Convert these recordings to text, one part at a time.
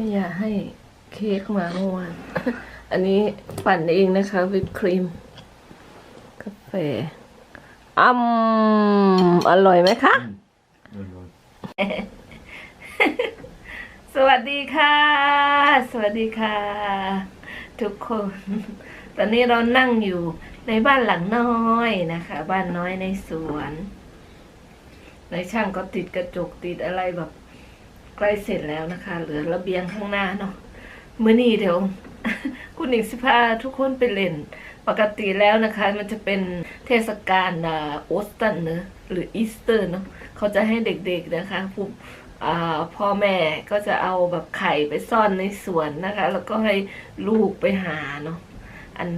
ไม่อยากให้เค้กมาเมื่อวาน อันนี้ปั่นเองนะคะ วิปครีม กาแฟอืมอร่อยไหมคะ สวัสดีค่ะ สวัสดีค่ะ ทุกคน ตอนนี้เรานั่งอยู่ในบ้านหลังน้อยนะคะ บ้านน้อยในสวน ในช่างก็ติดกระจกติดอะไรแบบ ใกล้เสร็จแล้วนะคะ เหลือระเบียงข้างหน้าเนาะมื้อนี้เดี๋ยว คุณหญิงสิพาทุกคนไปเล่น ปกติแล้วนะคะ มันจะเป็นเทศกาลอ่าโอสตันเนอะหรืออีสเตอร์เนาะเขาจะให้เด็กๆนะคะผู้พ่อแม่ก็จะเอาแบบไข่ไปซ่อนในสวนนะคะ แล้วก็ให้ลูกไปหาเนาะ อัน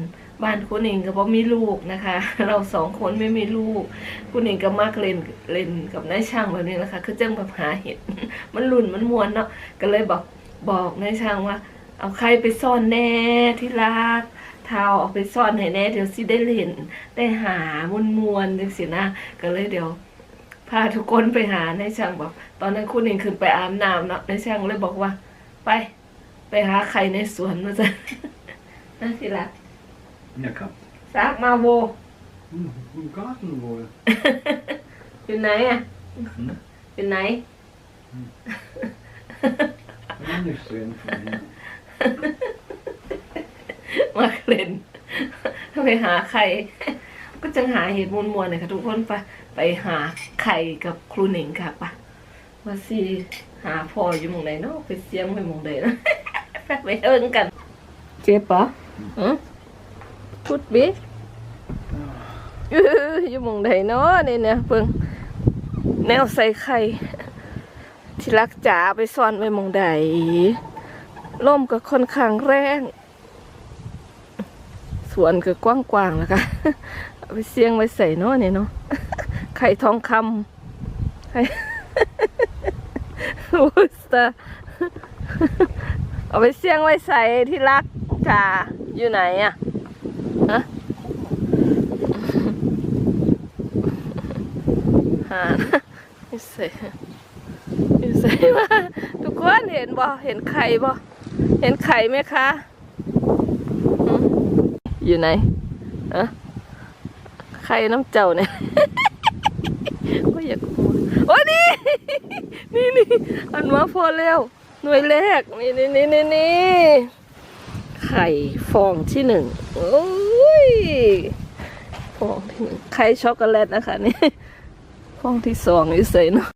บ้านคุณหญิงก็เพราะมีลูกนะคะ เราสองคนไม่มีลูก คุณหญิงก็มักเล่นเล่นกับนายช่างแบบนี้นะคะ คือจ้งแบบหาเห็ดมันหลุนมันมวนเนาะก็เลยบอกบอกนายช่างว่า เอาใครไปซ่อนแน่ที่รักเท้าเอาไปซ่อนให้แน่เดี๋ยวสิได้เล่นได้หามวนมวนจังสินะก็เลยเดี๋ยวพาทุกคนไปหานายช่างบอก ตอนนั้นคุณเองขึ้นไปอาบน้ำเนาะนายช่างเลยบอกว่า ไป ไปหาใครในสวนมาจ้ะนะที่รัก Ja, kan. ซักมาโว Hoe gaat het worden? อยู่ไหนอะอยู่ไหน Anders erin van ja. มาเล่นไปหาไข่ ก็จะหาเห็ดมวนๆหน่อยค่ะ ทุกคนไปไปหาไข่กับครูหนิงค่ะปะว่าสิหาพ่ออยู่หมองไหนเนาะไปเสียงไปหมองใดนะ ไปเอิ้นกัน เจ็บปะอืม พูดบิอื้อยู่มองใดเนาะนี่เนี่ยเพิ่งแนวใส่ไข่ที่รักจ๋าไปซ่อนไว้มองใดล่มก็ค่อนข้างแรงสวนก็กว้างๆแล้วค่ะเอาไปเสียงไว้ใส่เนาะเนี่ยเนาะไข่ทองคำไข่วูสเตอร์เอาไปเสียงไว้ใส่ที่รักจ่าอยู่ไหนอะฮะ หาอยู่ใส่อยู่ใส่มาทุกคนเห็นบ่เห็นไข่บ่เห็นไข่ไหมคะ อยู่ไหนอะใครน้ำเจ้าเนี่ยก็อยากพูดโอ้นี่นี่นี่อันมาพอแล้ว หน่วยแรก นี่นี่นี่นี่นี่ไข่ฟองที่หนึ่งโอ้ยฟองที่หนึ่งไข่ช็อกโกแลตนะคะนี่ ฟองที่สองอยู่ใส่เนาะ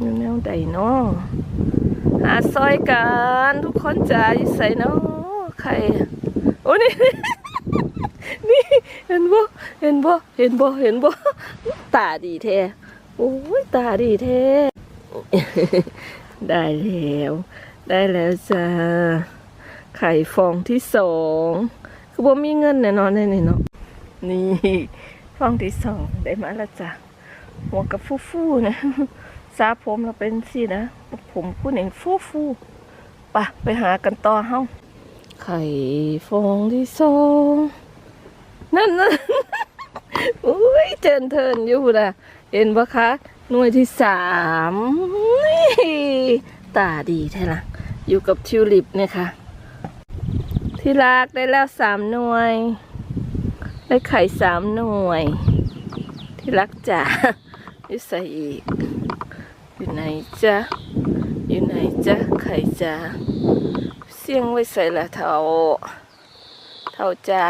อยู่แนวใดเนาะหาซอยกันทุกคนจ๋าอยู่ใส่เนาะไข่โอ้นี่นี่เห็นบ่เห็นบ่เห็นบ่เห็นบ่ตาดีแท้โอ้ยตาดีแท้ได้แล้ว ได้แล้วจ้าไข่ฟองที่สองคือบ่มีเงินแน่นอนแน่เนาะนี่ฟองที่สองได้มาแล้วจ้ะ หัวกับฟู่ๆนะสาผมเราเป็นสินะ ผมผู้หนึ่งฟู่ๆไปะไปหากันต่อเฮาไข่ฟองที่สองนั่นนั่นอุ้ยเทินเทินอยู่นะเห็นปะคะหน่วยที่สามนี่ตาดีแท้ละอยู่กับทิวลิปเนี่ยค่ะ ที่รักได้แล้วสามหน่วย ได้ไข่สามหน่วย ที่รักจ๋า อยู่ใส่อีก อยู่ไหนจ๊ะ อยู่ไหนจ๊ะ ไข่จ๋าเสียงไว้ใส่ละเท่า เท่าจ้า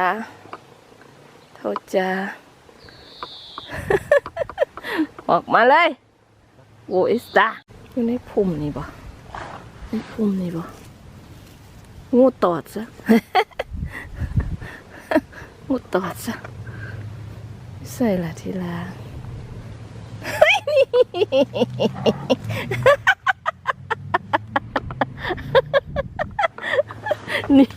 เท่าจ้าออกมาเลยโวอิสตาอยู่ในพุ่มนี่บ่ในพุ่มนี่บ่งูตอดซะงูตอดซะใส่ละทีละ นี่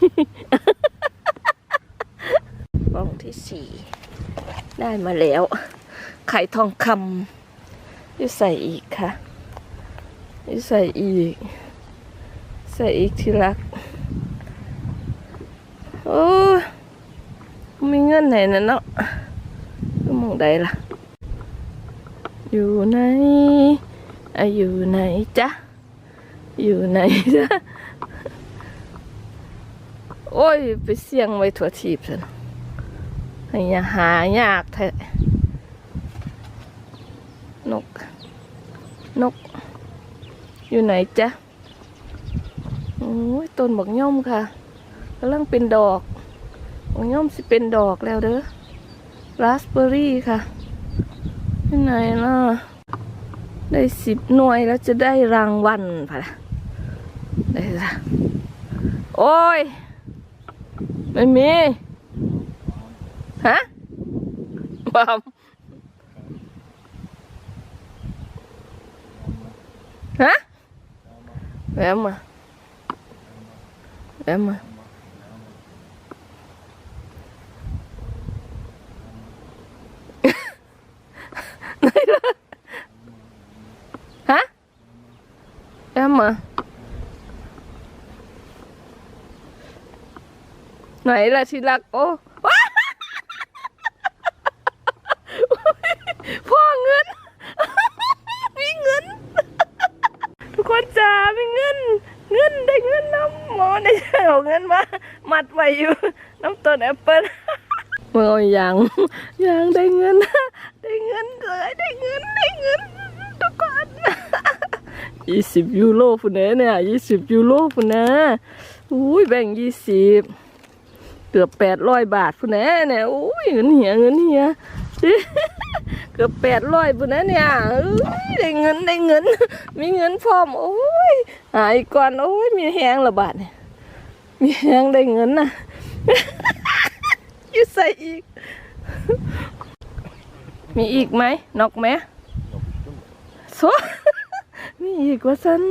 ฟองที่สี่ได้มาแล้วไข่ทองคำยู่ใส่อีกค่ะยู่ใส่อีก ใส่อีกที่รัก โอ้มีเงินไหนนะเนาะก็มองได้ล่ะ อยู่ไหนอะอยู่ไหนจ๊ะ อยู่ไหนจ๊ะ โอ้ย ไปเสี่ยงไว้ถั่วทีบซะนะให้ยาหายากแท้นก นก อยู่ไหนจ๊ะ โอ้ยต้นบักย่อมค่ะกำลังเป็นดอกบักย่อมสิเป็นดอกแล้วเด้อราสเบอร์รี่ค่ะ ที่ไหนล่ะ ได้สิบหน่วยแล้วจะได้รางวัลผ่ะได้ละโอ้ย ไม่มีฮะบอมฮะแวะมาแวะมาไหนล่ะ ฮะแวะมาไหนล่ะที่รักโอ้พ่อเงินมีเงิน ทุกคนจ๋ามีเงิน เงินได้เงินน้ำหมอได้เอาเงินมา มัดไว้อยู่ น้ำต้นแอปเปิ้ลเมื่อย่างย่างได้เงิน ได้เงินเลยได้เงินได้เงิน ทุกคน ยี่สิบยูโรพุ่นเนเนี่ยยี่สิบยูโรพุ่นนะอุ้ยแบ่งยี่สิบเกือบแปดร้อยบาทพุ่นแน่เนี่ยอุ้ยเงินเหียเงินเหียเกือบแปดร้อยพุ่นนะเนี่ยเอ้ยได้เงินได้เงิน มีเงินพร้อมโอ้ยหายก่อนโอ้ยมีแหงละบาทเนี่ยมีแหงได้เงินนะอยูใส่อีก มีอีกไหมนอกไหมโซ มีอีกว่าสัน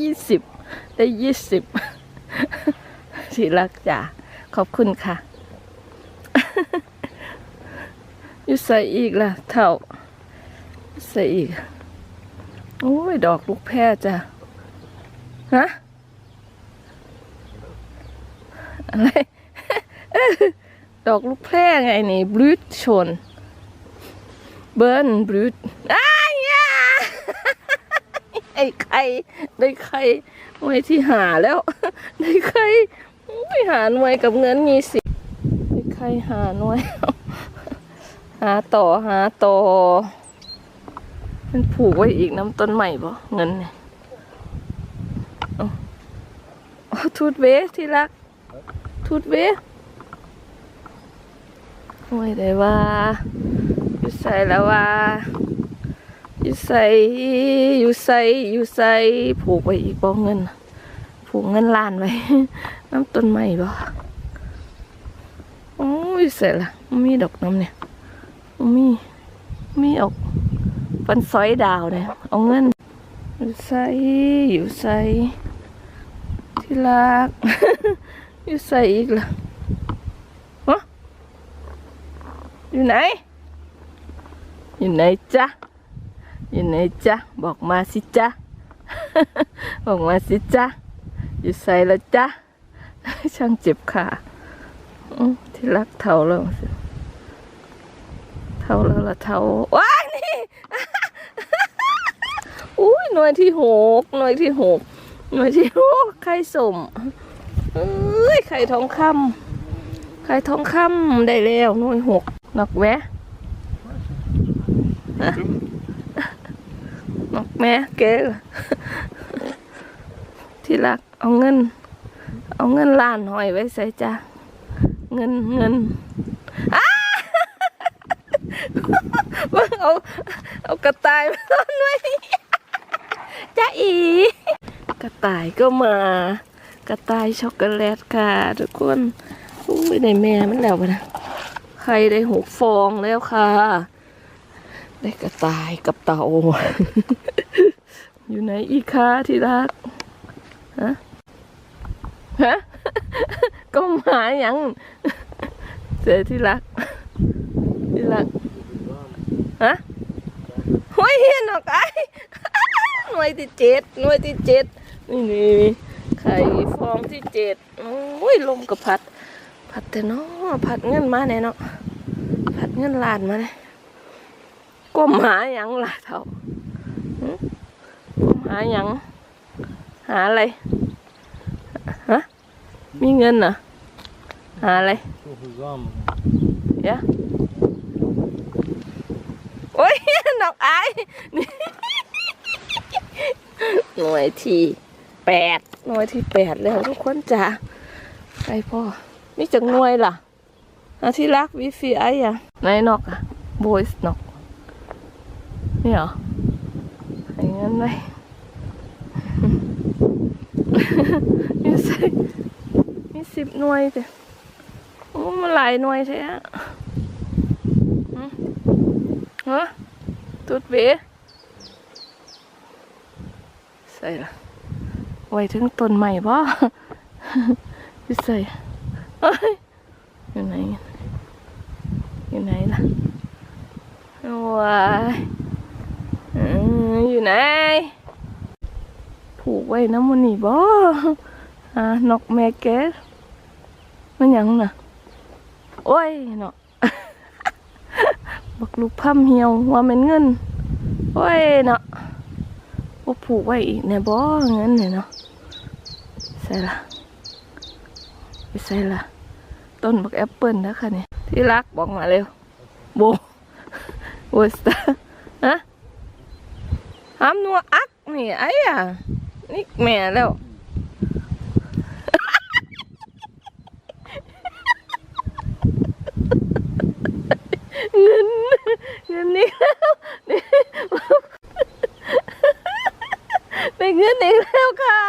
ยี่สิบได้ยี่สิบสิรักจ๋าขอบคุณค่ะอยู่ใส่อีกล่ะ เท่า ใส่อีก โอ้ย ดอกลูกแพรจ้ะฮะอะไรดอกลูกแพรไงนี่บลูดชน เบิร์นบลูอ้า ไอ้ไข่ได้ไข่หน่วยที่หาแล้ว ได้ไข่ไม่หาหน่วยกับเงินยี่สิได้ไข่หาหน่วย หาต่อหาต่อมันผูกไว้อีกน้ำต้นใหม่บ่เงินเนี่ยเอาเอาทูดเวสที่รักทูดเวสไม่ได้ว่าอยู่ใส่แล้วว่า อยู่ใส่อยู่ใส่อยู่ใส่ผูกไว้อีกบ่เงิน ผูกเงินล้านไว้น้ำต้นใหม่บ่โอ้ยใส่ละมีดอกน้ำเนี่ยมีมีออกปันซอยดาวเนี่ยเอาเงินอยู่ใส่อยู่ใส่ที่รักอยู่ใส่อีกละฮะอยู่ไหนอยู่ไหนจ๊ะ อยู่ไหนจ๊ะ บอกมาสิจ๊ะ บอกมาสิจ๊ะ อยู่ใส่ล้วจ๊ะ ช่างเจ็บขาที่รักเท่าแล้วเท่าแล้วละเท่าว้ายนี่อุ้ยหน่วยที่หกหน่วยที่หกหน่วยที่หกไข่สมเอ้ยไข่ทองคำไข่ทองคำได้แล้วหน่วยหกนักแวะ นกแม่เก๋เหรอที่รักเอาเงิน เอาเงินล้านหอยไว้ใส่จ้ะเงินเงินมึงเอาเอากระต่ายมาซ่อนไว้จ้าอีกระต่ายก็มา กระต่ายช็อกโกแลตค่ะทุกคนอุ้ยได้แม่มันแล้วปะนะใครได้หกฟองแล้วค่ะ ได้กระต่ายกับเต่า อยู่ไหนอีกคะที่รัก ฮะ ฮะ ก็หาหยังเจอที่รัก ที่รัก ฮะห้ยเฮียนออกไอ้หน่วยที่เจ็ดหน่วยที่เจ็ดนี่นี่ไข่ฟองที่เจ็ดโอ้ยลมกับพัด พัดแต่เนาะพัดเงินมาแน่เนาะพัดเงินลานมาเลย ก้มหาหยังล่ะเท่าหึก้มหาหยังหาอะไรฮะมีเงินเหรอหาอะไร So zusammen. เดี๋ยวโอ้ยนอกอายนี่หน่วยที่แปดหน่วยที่แปดแล้วทุกคนจ้าไปพ่อมีจังหน่วยล่ะอาที่รักวิฟีไออะไหนนอกอะโบยส์นอก นี่เหรอไอ้เงินไหมมีสิมีสิบหน่วยจ้ะโอ้มันหลายหน่วยใช่ฮะหืมฮะตุดเบใส่ละไว้ถึงต้นใหม่ป่ะพี่ใส่อยอยู่ไหนอยู่ไหนล่ะว้าย อยู่ไหน ผูกไว้น้ำมันนี่บ่อ่านกแม่แกมันยังน่ะ โอ้ยเนาะบักลูกพัมเหี่ยวว่าแมันเงิน โอ้ยเนาะว่าผูกไว้อีกเนี่ยบ่เงินเนี่ยเนาะใส่ละไปใส่ละต้นบักแอปเปิลนะค่ะเนี่ยที่รักบอกมาเร็วโบโวสตาฮะ ห้ามนัวอักนี่ไอ้อะนี่แม่แล้วเงินเงินนี่แล้วนี่ได้เงินอีกแล้วค่ะ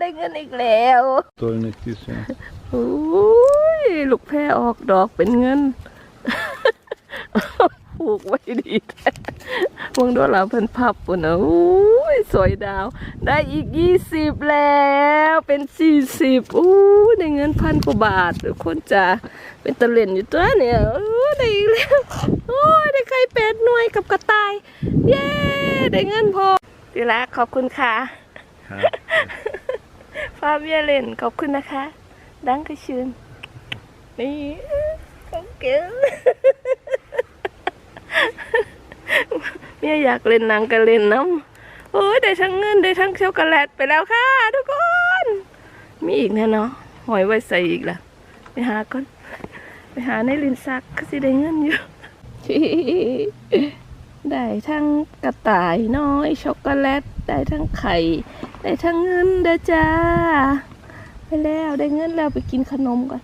ได้เงินอีกแล้ว Soll nicht die sein. โอ้ยลูกแพรออกดอกเป็นเงิน ผูกไว้ดีแท้วงโดนเราเพิ่นพับปุ่นนะโอ้ยสวยดาว ได้อีกยี่สิบแล้วเป็นสี่สิบอู้ได้เงินพันกว่าบาททุกคนจ้าเป็นตะเล่นอยู่ตัวเนี่ยโอ้ได้อีกแล้วโอ้ยได้ไข่เป็ดหน่วยกับกระต่าย เย้ได้เงินพอทีละขอบคุณค่ะฟาเบียเลนขอบคุณนะคะ ดังกระชืนนี่ของเก๋ เมียอยากเล่นนังก็เล่นน้ำโอ้ยได้ทั้งเงินได้ทั้งช็อกโกแลตไปแล้วค่ะ ทุกคน มีอีกแน่เนาะหอยไว้ใส่อีกล่ะ ไปหาก่อน ไปหาในลินซักก็สิได้เงินอยู่ ได้ทั้งกระต่ายน้อยช็อกโกแลตได้ทั้งไข่ ได้ทั้งเงินเด้อจ้า ไปแล้วได้เงินแล้วไปกินขนมก่อน